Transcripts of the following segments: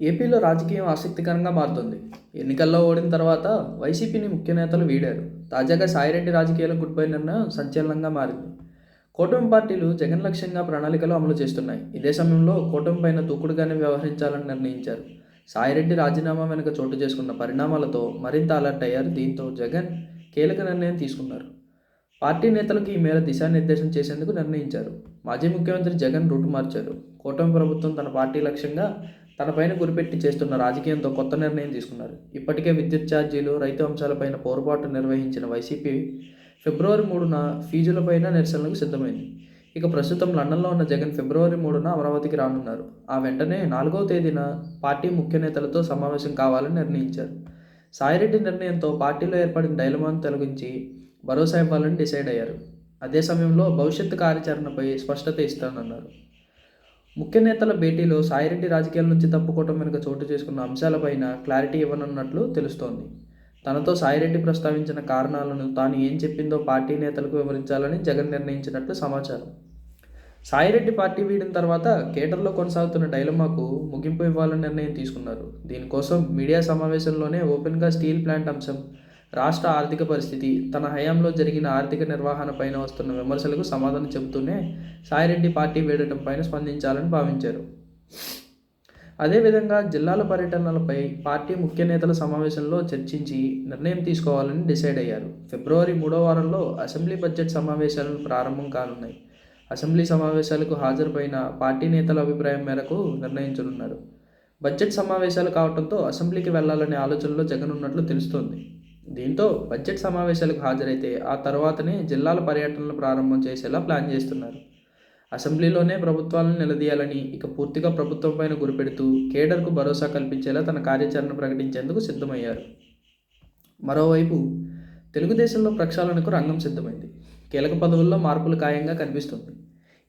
ఏపీలో రాజకీయం ఆసక్తికరంగా మారుతుంది. ఎన్నికల్లో ఓడిన తర్వాత వైసీపీని ముఖ్య నేతలు వీడారు. తాజాగా సాయిరెడ్డి రాజకీయాలకు గుడ్ బై నిర్ణయం సంచలనంగా మారింది. కూటమి పార్టీలు జగన్ లక్ష్యంగా ప్రణాళికలు అమలు చేస్తున్నాయి. ఇదే సమయంలో కూటమి పైన దూకుడుగానే వ్యవహరించాలని నిర్ణయించారు. సాయిరెడ్డి రాజీనామా వెనుక చోటు చేసుకున్న పరిణామాలతో మరింత అలర్ట్ అయ్యారు. దీంతో జగన్ కీలక నిర్ణయం తీసుకున్నారు. పార్టీ నేతలకు ఈ మేర దిశానిర్దేశం చేసేందుకు నిర్ణయించారు. మాజీ ముఖ్యమంత్రి జగన్ రూటు మార్చారు. కూటమి ప్రభుత్వం తన పార్టీ లక్ష్యంగా తనపైన గురిపెట్టి చేస్తున్న రాజకీయంతో కొత్త నిర్ణయం తీసుకున్నారు. ఇప్పటికే విద్యుత్ ఛార్జీలు రైతు అంశాలపైన పోరుబాటు నిర్వహించిన వైసీపీ ఫిబ్రవరి మూడున ఫీజులపైన నిరసనలకు సిద్ధమైంది. ఇక ప్రస్తుతం లండన్లో ఉన్న జగన్ ఫిబ్రవరి మూడున అమరావతికి రానున్నారు. ఆ వెంటనే నాలుగవ తేదీన పార్టీ ముఖ్య నేతలతో సమావేశం కావాలని నిర్ణయించారు. సాయిరెడ్డి నిర్ణయంతో పార్టీలో ఏర్పడిన డైలమాను తొలగించి భరోసా ఇవ్వాలని డిసైడ్ అయ్యారు. అదే సమయంలో భవిష్యత్తు కార్యాచరణపై స్పష్టత ఇస్తానన్నారు. ముఖ్య నేతల భేటీలో సాయిరెడ్డి రాజకీయాల నుంచి తప్పుకోవటం వెనుక చోటు చేసుకున్న అంశాలపైన క్లారిటీ ఇవ్వనున్నట్లు తెలుస్తోంది. తనతో సాయిరెడ్డి ప్రస్తావించిన కారణాలను తాను ఏం చెప్పిందో పార్టీ నేతలకు వివరించాలని జగన్ నిర్ణయించినట్లు సమాచారం. సాయిరెడ్డి పార్టీ వీడిన తర్వాత కేటర్లో కొనసాగుతున్న డైలమాకు ముగింపు ఇవ్వాలని నిర్ణయం తీసుకున్నారు. దీనికోసం మీడియా సమావేశంలోనే ఓపెన్గా స్టీల్ ప్లాంట్ అంశం రాష్ట్ర ఆర్థిక పరిస్థితి తన హయాంలో జరిగిన ఆర్థిక నిర్వహణ పైన వస్తున్న విమర్శలకు సమాధానం చెబుతూనే సాయిరెడ్డి పార్టీ వేడటం పైన స్పందించాలని భావించారు. అదేవిధంగా జిల్లాల పర్యటనలపై పార్టీ ముఖ్య నేతల సమావేశంలో చర్చించి నిర్ణయం తీసుకోవాలని డిసైడ్ అయ్యారు. ఫిబ్రవరి మూడో వారంలో అసెంబ్లీ బడ్జెట్ సమావేశాలు ప్రారంభం కానున్నాయి. అసెంబ్లీ సమావేశాలకు హాజరుపైన పార్టీ నేతల అభిప్రాయం మేరకు నిర్ణయించనున్నారు. బడ్జెట్ సమావేశాలు కావడంతో అసెంబ్లీకి వెళ్ళాలనే ఆలోచనలో జగన్ ఉన్నట్లు తెలుస్తోంది. దీంతో బడ్జెట్ సమావేశాలకు హాజరైతే ఆ తర్వాతనే జిల్లాల పర్యటనలు ప్రారంభం చేసేలా ప్లాన్ చేస్తున్నారు. అసెంబ్లీలోనే ప్రభుత్వాలను నిలదీయాలని ఇక పూర్తిగా ప్రభుత్వం పైన గురిపెడుతూ కేడర్కు భరోసా కల్పించేలా తన కార్యాచరణ ప్రకటించేందుకు సిద్ధమయ్యారు. మరోవైపు తెలుగుదేశంలో ప్రక్షాళనకు రంగం సిద్ధమైంది. కీలక పదవుల్లో మార్పులు ఖాయంగా కనిపిస్తుంది.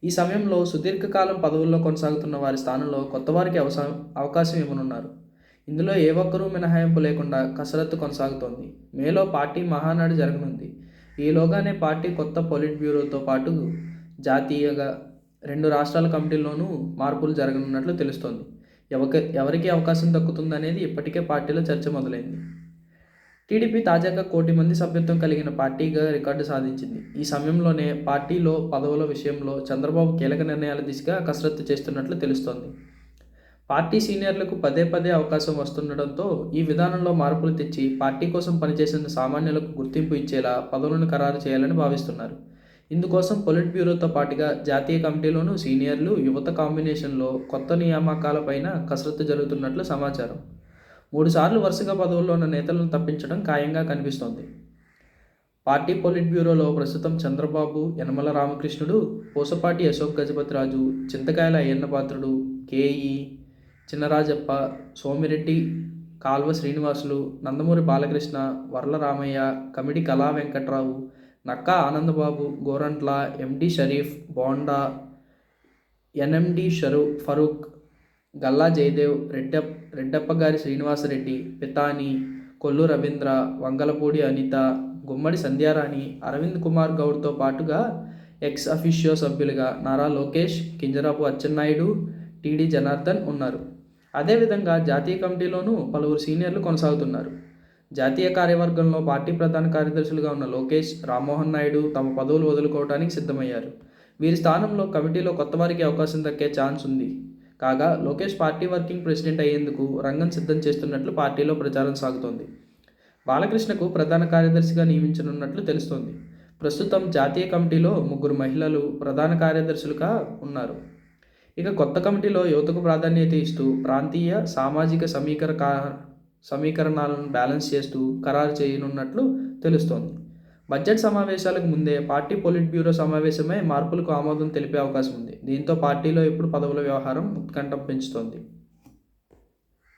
ఈ సమయంలో సుదీర్ఘకాలం పదవుల్లో కొనసాగుతున్న వారి స్థానంలో కొత్తవారికి అవసరం అవకాశం ఇవ్వనున్నారు. ఇందులో ఏ ఒక్కరూ మినహాయింపు లేకుండా కసరత్తు కొనసాగుతోంది. మేలో పార్టీ మహానాడు జరగనుంది. ఈలోగానే పార్టీ కొత్త పొలిట్ బ్యూరోతో పాటు జాతీయగా రెండు రాష్ట్రాల కమిటీల్లోనూ మార్పులు జరగనున్నట్లు తెలుస్తోంది. ఎవరికి ఎవరికి అవకాశం దక్కుతుందనేది ఇప్పటికే పార్టీలో చర్చ మొదలైంది. టీడీపీ తాజాగా కోటి మంది సభ్యత్వం కలిగిన పార్టీగా రికార్డు సాధించింది. ఈ సమయంలోనే పార్టీలో పదవుల విషయంలో చంద్రబాబు కీలక నిర్ణయాల దిశగా కసరత్తు చేస్తున్నట్లు తెలుస్తోంది. పార్టీ సీనియర్లకు పదే పదే అవకాశం వస్తుండటంతో ఈ విధానంలో మార్పులు తెచ్చి పార్టీ కోసం పనిచేసిన సామాన్యులకు గుర్తింపు ఇచ్చేలా పదవులను ఖరారు చేయాలని భావిస్తున్నారు. ఇందుకోసం పొలిట్ బ్యూరోతో పాటుగా జాతీయ కమిటీలోనూ సీనియర్లు యువత కాంబినేషన్లో కొత్త నియామకాలపైన కసరత్తు జరుగుతున్నట్లు సమాచారం. మూడుసార్లు వరుసగా పదవుల్లో ఉన్న నేతలను తప్పించడం ఖాయంగా కనిపిస్తోంది. పార్టీ పొలిట్ బ్యూరోలో ప్రస్తుతం Chandrababu Yanamala Ramakrishnudu Pusapati Ashok Gajapathiraju Chintakayala Ayyanna Patrudu K E Chinarajappa Somireddy Kalva Srinivasulu Nandamuri Balakrishna Varla Ramaiah Kamidi Kala Venkatrao Nakka Anandababu Gorantla MD Sharif Bonda NMD షరూ Farooq Galla Jayadev రెడ్డప్ రెడ్డప్ప గారి శ్రీనివాసరెడ్డి పితాని కొల్లు రవీంద్ర వంగలపూడి అనిత గుమ్మడి సంధ్యారాణి అరవింద్ కుమార్ గౌడ్తో పాటుగా ex officio సభ్యులుగా Nara Lokesh Kinjarapu Atchannaidu TD Janardhan ఉన్నారు. అదేవిధంగా జాతీయ కమిటీలోనూ పలువురు సీనియర్లు కొనసాగుతున్నారు. జాతీయ కార్యవర్గంలో పార్టీ ప్రధాన కార్యదర్శులుగా ఉన్న లోకేష్ రామ్మోహన్ నాయుడు తమ పదవులు వదులుకోవడానికి సిద్ధమయ్యారు. వీరి స్థానంలో కమిటీలో కొత్త వారికి అవకాశం దక్కే ఛాన్స్ ఉంది. కాగా లోకేష్ పార్టీ వర్కింగ్ ప్రెసిడెంట్ అయ్యేందుకు రంగం సిద్ధం చేస్తున్నట్లు పార్టీలో ప్రచారం సాగుతోంది. బాలకృష్ణకు ప్రధాన కార్యదర్శిగా నియమించనున్నట్లు తెలుస్తోంది. ప్రస్తుతం జాతీయ కమిటీలో ముగ్గురు మహిళలు ప్రధాన కార్యదర్శులుగా ఉన్నారు. ఇక కొత్త కమిటీలో యువతకు ప్రాధాన్యత ఇస్తూ ప్రాంతీయ సామాజిక సమీకర సమీకరణాలను బ్యాలెన్స్ చేస్తూ ఖరారు చేయనున్నట్లు తెలుస్తోంది. బడ్జెట్ సమావేశాలకు ముందే పార్టీ పొలిట్ బ్యూరో సమావేశమై మార్పులకు ఆమోదం తెలిపే అవకాశం ఉంది. దీంతో పార్టీలో ఇప్పుడు పదవుల వ్యవహారం ఉత్కంఠం పెంచుతోంది.